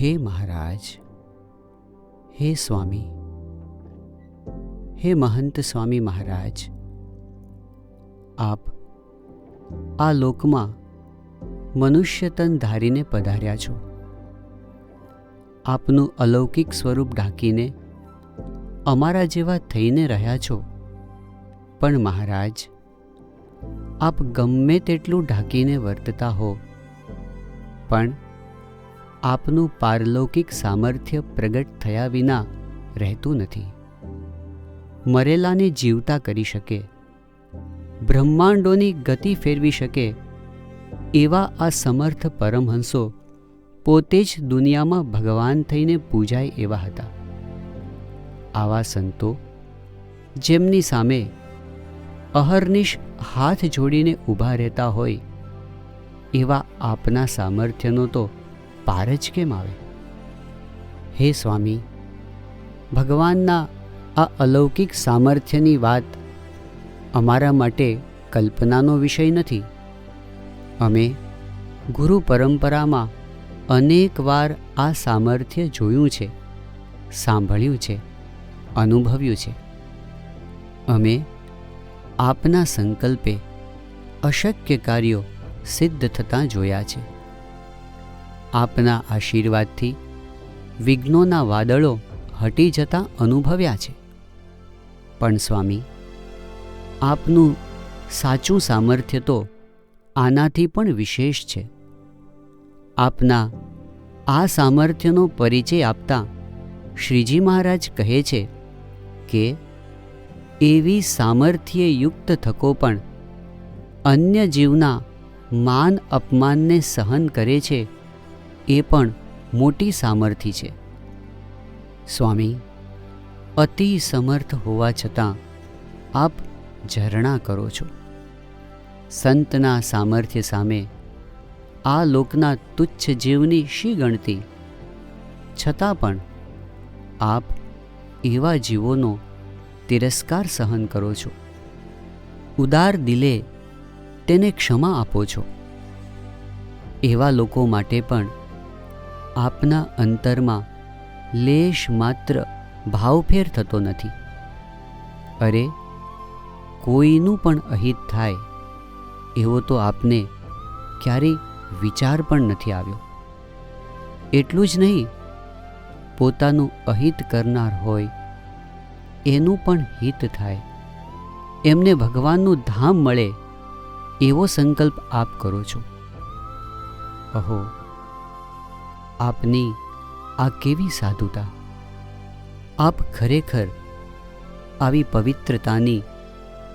હે મહારાજ, હે સ્વામી, હે મહંત સ્વામી મહારાજ, આપ આ લોકમાં મનુષ્યતન ધારીને પધાર્યા છો. આપનું અલૌકિક સ્વરૂપ ઢાંકીને અમારા જેવા થઈને રહ્યા છો. પણ મહારાજ, આપ ગમે તેટલું ઢાંકીને વર્તતા હો, પણ આપનું પારલૌકિક સામર્થ્ય પ્રગટ થયા વિના રહેતું નથી. મરેલાને જીવતા કરી શકે. બ્રહ્માંડોની ગતિ ફેરવી શકે. એવા આ સમર્થ પરમહંસો પોતે જ દુનિયામાં ભગવાન થઈને પૂજાય એવા હતા. આવા સંતો, જેમની સામે અહર્નિશ હાથ જોડીને ઊભા રહેતા હોય, એવા આપના સામર્થ્યનો તો પાર જ કેમ આવે? હે સ્વામી, ભગવાનના આ અલૌકિક સામર્થ્યની વાત અમારા માટે કલ્પનાનો વિષય નથી. અમે ગુરુ પરંપરામાં અનેકવાર આ સામર્થ્ય જોયું છે, સાંભળ્યું છે, અનુભવ્યું છે. અમે આપના સંકલ્પે અશક્ય કાર્યો સિદ્ધ થતાં જોયા છે. આપના આશીર્વાદથી વિઘ્નોના વાદળો હટી જતાં અનુભવ્યા છે. પણ સ્વામી, આપનું સાચું સામર્થ્ય તો આનાથી પણ વિશેષ છે. આપના આ સામર્થ્યનો પરિચય આપતા શ્રીજી મહારાજ કહે છે કે, એવી સામર્થ્ય યુક્ત થકો પણ અન્ય જીવના માન અપમાનને સહન કરે છે એ પણ મોટી સામર્થ્ય છે. સ્વામી, અતિ સમર્થ હોવા છતાં આપ ઝરણા કરો છો. સંતના સામર્થ્ય સામે આ લોકના તુચ્છ જીવની શી ગણતી? છતાં પણ આપ એવા જીવોનો તિરસ્કાર સહન કરો છો. ઉદાર દિલે તેને ક્ષમા આપો છો. એવા લોકો માટે પણ આપના અંતરમાં લેશ માત્ર ભાવફેર થતો નથી. અરે, કોઈનું પણ અહિત થાય, એવો તો આપને ક્યારેય વિચાર પણ નથી આવ્યો. એટલું જ નહીં, પોતાનું અહિત કરનાર હોય, એનું પણ હિત થાય. એમને ભગવાનનું ધામ મળે, એવો સંકલ્પ આપ કરો છો. અહો આપની આ કેવી સાધુતા? આપ ખરેખર આવી પવિત્રતાની,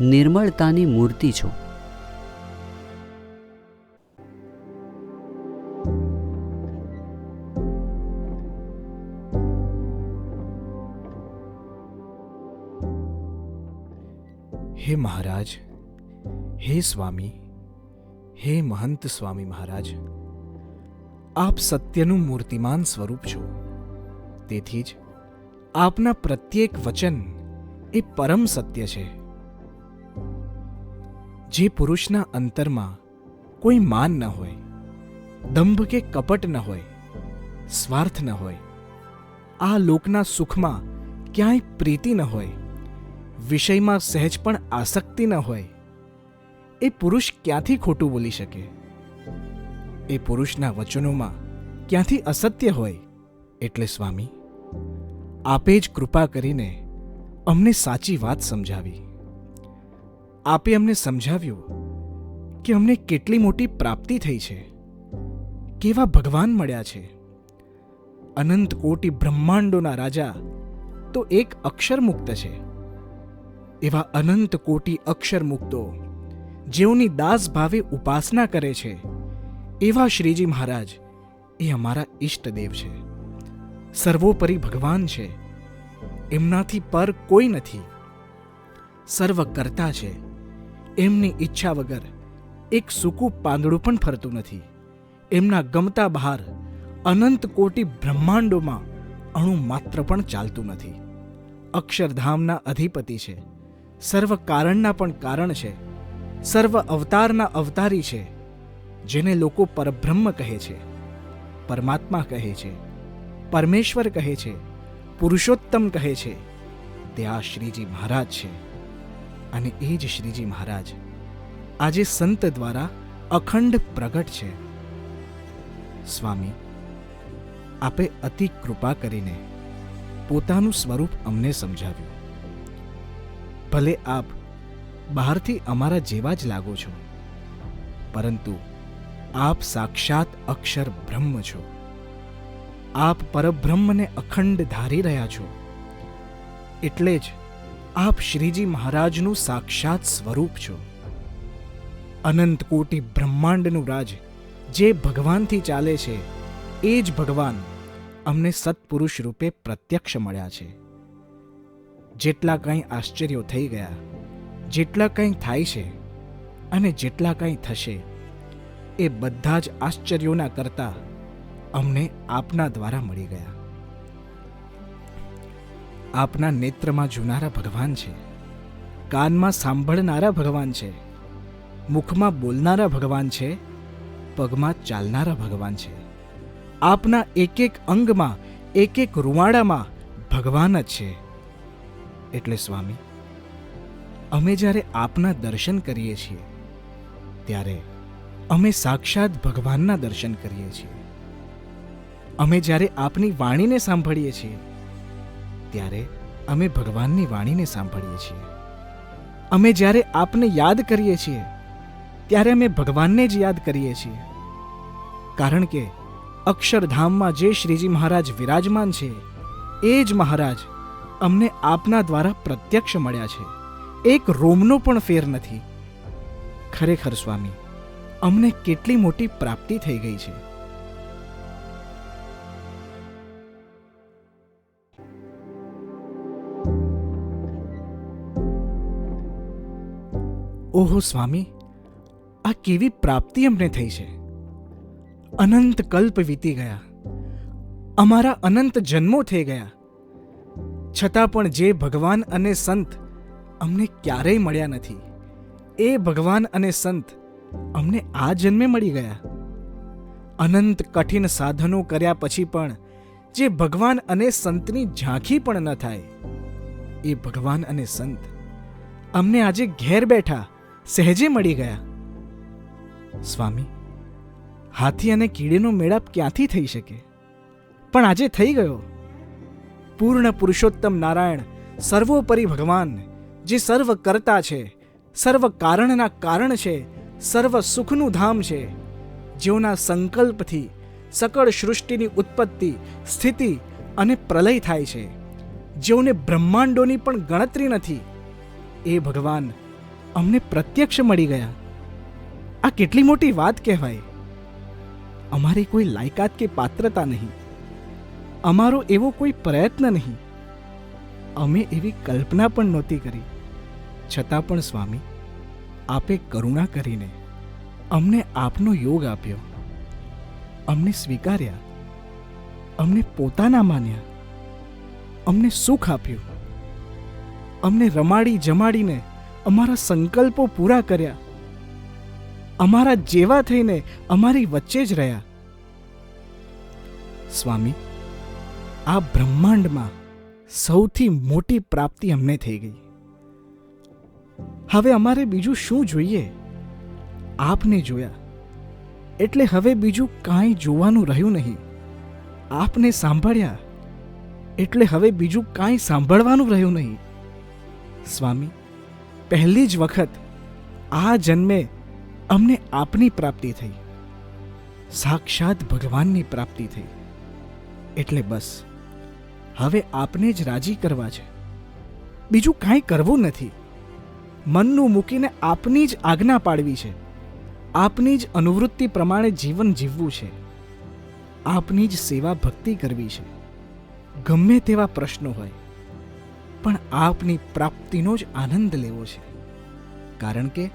નિર્મળતાની મૂર્તિ છો. હે મહારાજ, હે સ્વામી, હે મહંત સ્વામી મહારાજ. આપ સત્યનું મૂર્તિમાન સ્વરૂપ છો. તેથી જ આપના પ્રત્યેક વચન એ પરમ સત્ય છે. જે પુરુષના અંતરમાં કોઈ માન ન હોય, દંભ કે કપટ ન હોય, સ્વાર્થ ન હોય, આ લોકના સુખમાં ક્યાંય પ્રીતિ ન હોય, વિષયમાં સહેજ પણ આસક્તિ ન હોય, એ પુરુષ ક્યાંથી ખોટું બોલી શકે? એ પુરુષના વચનોમાં ક્યાંથી અસત્ય હોય? એટલે સ્વામી, આપે જ કૃપા કરીને અમને સાચી વાત સમજાવી. આપે અમને સમજાવ્યું કે અમને કેટલી મોટી પ્રાપ્તિ થઈ છે, કેવા ભગવાન મળ્યા છે. અનંત કોટી બ્રહ્માંડોના રાજા તો એક અક્ષર મુક્ત છે. એવા અનંત કોટી અક્ષર મુક્તો જેઓની દાસ ભાવે ઉપાસના કરે છે એવા શ્રીજી મહારાજ, એ અમારા ઈષ્ટદેવ છે. સર્વોપરી ભગવાન છે. એમનાથી પર કોઈ નથી. સર્વ કરતા છે. એમની ઈચ્છા વગર એક સૂકું પાંદડું પણ ફરતું નથી. એમના ગમતા બહાર અનંત કોટી બ્રહ્માંડોમાં અણુ માત્ર પણ ચાલતું નથી. અક્ષરધામના અધિપતિ છે. સર્વ કારણના પણ કારણ છે. સર્વ અવતારના અવતારી છે. જેને લોકો પરબ્રહ્મ કહે છે, પરમાત્મા કહે છે, પરમેશ્વર કહે છે, પુરુષોત્તમ કહે છે, તે આ શ્રીજી મહારાજ છે. અને એ જ શ્રીજી મહારાજ આજે સંત દ્વારા અખંડ પ્રગટ છે. સ્વામી, આપે અતિ કૃપા કરીને પોતાનું સ્વરૂપ અમને સમજાવ્યું. ભલે આપ બહારથી અમારા જેવા જ લાગો છો, પરંતુ આપ સાક્ષાત અક્ષર બ્રહ્મ છો. આપ પરબ્રહ્મને અખંડ ધારી રહ્યા છો. એટલે જ આપ શ્રીજી મહારાજનું સાક્ષાત સ્વરૂપ છો. અનંત કોટી બ્રહ્માંડનું રાજ જે ભગવાનથી ચાલે છે, એ જ ભગવાન અમને સત્પુરુષ રૂપે પ્રત્યક્ષ મળ્યા છે. જેટલા કંઈ આશ્ચર્યો થઈ ગયા, જેટલા કંઈ થાય છે અને જેટલા કંઈ થશે એ બધા જ આશ્ચર્યોના કરતા અમને આપના દ્વારા મળી ગયા. આપના નેત્રમાં જુનારા ભગવાન છે. કાનમાં સાંભળનારા ભગવાન છે. મુખમાં બોલનારા ભગવાન છે. પગમાં ચાલનારા ભગવાન છે. આપના એક એક અંગમાં એક એક રૂવાડામાં ભગવાન જ છે. એટલે સ્વામી, અમે જ્યારે આપના દર્શન કરીએ છીએ, ત્યારે અમે સાક્ષાત ભગવાનના દર્શન કરીએ છીએ. અમે જ્યારે આપની વાણીને સાંભળીએ છીએ, ત્યારે અમે ભગવાનની વાણીને સાંભળીએ છીએ. અમે જ્યારે આપને યાદ કરીએ છીએ, ત્યારે અમે ભગવાનને જ યાદ કરીએ છીએ. કારણ કે અક્ષરધામમાં જે શ્રીજી મહારાજ વિરાજમાન છે, એ જ મહારાજ અમને આપના દ્વારા પ્રત્યક્ષ મળ્યા છે. એક રોમનો પણ ફેર નથી. ખરેખર સ્વામી અમને કેટલી મોટી પ્રાપ્તિ થઈ ગઈ છે. ઓહો સ્વામી, આ કેવી પ્રાપ્તિ અમને થઈ છે. અનંત કલ્પ વીતી ગયા. અમારા અનંત જન્મો થઈ ગયા. છતાં પણ જે ભગવાન અને સંત અમને ક્યારેય મળ્યા નથી, એ ભગવાન અને સંત અમને આ જન્મે મળી ગયા. અનંત કઠિન સાધનો કર્યા પછી પણ જે ભગવાન અને સંતની ઝાંખી પણ ન થાય. એ ભગવાન અને સંત અમને આજે ઘેર બેઠા સહેજે મળી ગયા. સ્વામી, હાથી અને કીડીનો મેળાપ ક્યાંથી થઈ શકે? પણ આજે થઈ ગયો. પૂર્ણ પુરુષોત્તમ નારાયણ સર્વોપરી ભગવાન, જે સર્વ કરતા છે, સર્વ કારણના કારણ છે સર્વ સુખનું ધામ છે. જેઓના સંકલ્પથી સકળ સૃષ્ટિની ઉત્પત્તિ, સ્થિતિ અને પ્રલય થાય છે. જેઓને બ્રહ્માંડોની પણ ગણતરી નથી. એ ભગવાન અમને પ્રત્યક્ષ મળી ગયા. આ કેટલી મોટી વાત કહેવાય? અમારી કોઈ લાયકાત કે પાત્રતા નહીં. અમારો એવો કોઈ પ્રયત્ન નહીં. અમે એવી કલ્પના પણ નહોતી કરી. છતાં પણ સ્વામી આપે કરુણા કરીને અમને આપનો યોગ આપ્યો. અમને સ્વીકાર્યા. અમને પોતાના માન્યા. અમને સુખ આપ્યું. અમને રમાડી જમાડીને અમારા સંકલ્પો પૂરા કર્યા. અમારા જેવા થઈને અમારી વચ્ચે જ રહ્યા. સ્વામી, આ બ્રહ્માંડમાં સૌથી મોટી પ્રાપ્તિ અમને થઈ ગઈ. હવે અમારે બીજું શું જોઈએ? આપને જોયા. એટલે હવે બીજું કાંઈ જોવાનું રહ્યું નહીં. આપને સાંભળ્યા. એટલે હવે બીજું કાંઈ સાંભળવાનું રહ્યું નહીં. સ્વામી, પહેલી જ વખત આ જન્મે અમને આપની પ્રાપ્તિ થઈ. સાક્ષાત ભગવાનની પ્રાપ્તિ થઈ. એટલે બસ. હવે આપને જ રાજી કરવા છે. બીજું કાંઈ કરવું નથી. મનનું મૂકીને આપની જ આજ્ઞા પાડવી છે. આપની જ અનુવૃત્તિ પ્રમાણે જીવન જીવવું છે. આપની જ સેવા ભક્તિ કરવી છે. ગમે તેવા પ્રશ્નો હોય, પણ આપની પ્રાપ્તિનો જ આનંદ લેવો છે. કારણ કે,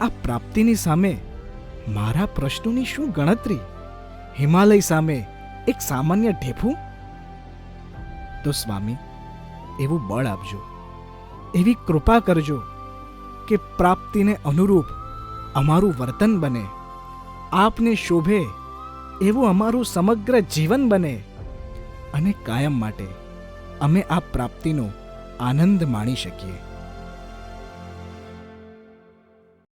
આ પ્રાપ્તિની સામે મારા પ્રશ્નોની શું ગણતરી? હિમાલય સામે એક સામાન્ય ઢેફું? તો સ્વામી, એવું બળ આપજો. એવી કૃપા કરજો કે પ્રાપ્તિને અનુરૂપ અમારું વર્તન બને. આપને શોભે એવું અમારું સમગ્ર જીવન બને અને કાયમ માટે અમે આ પ્રાપ્તિનો આનંદ માણી શકીએ.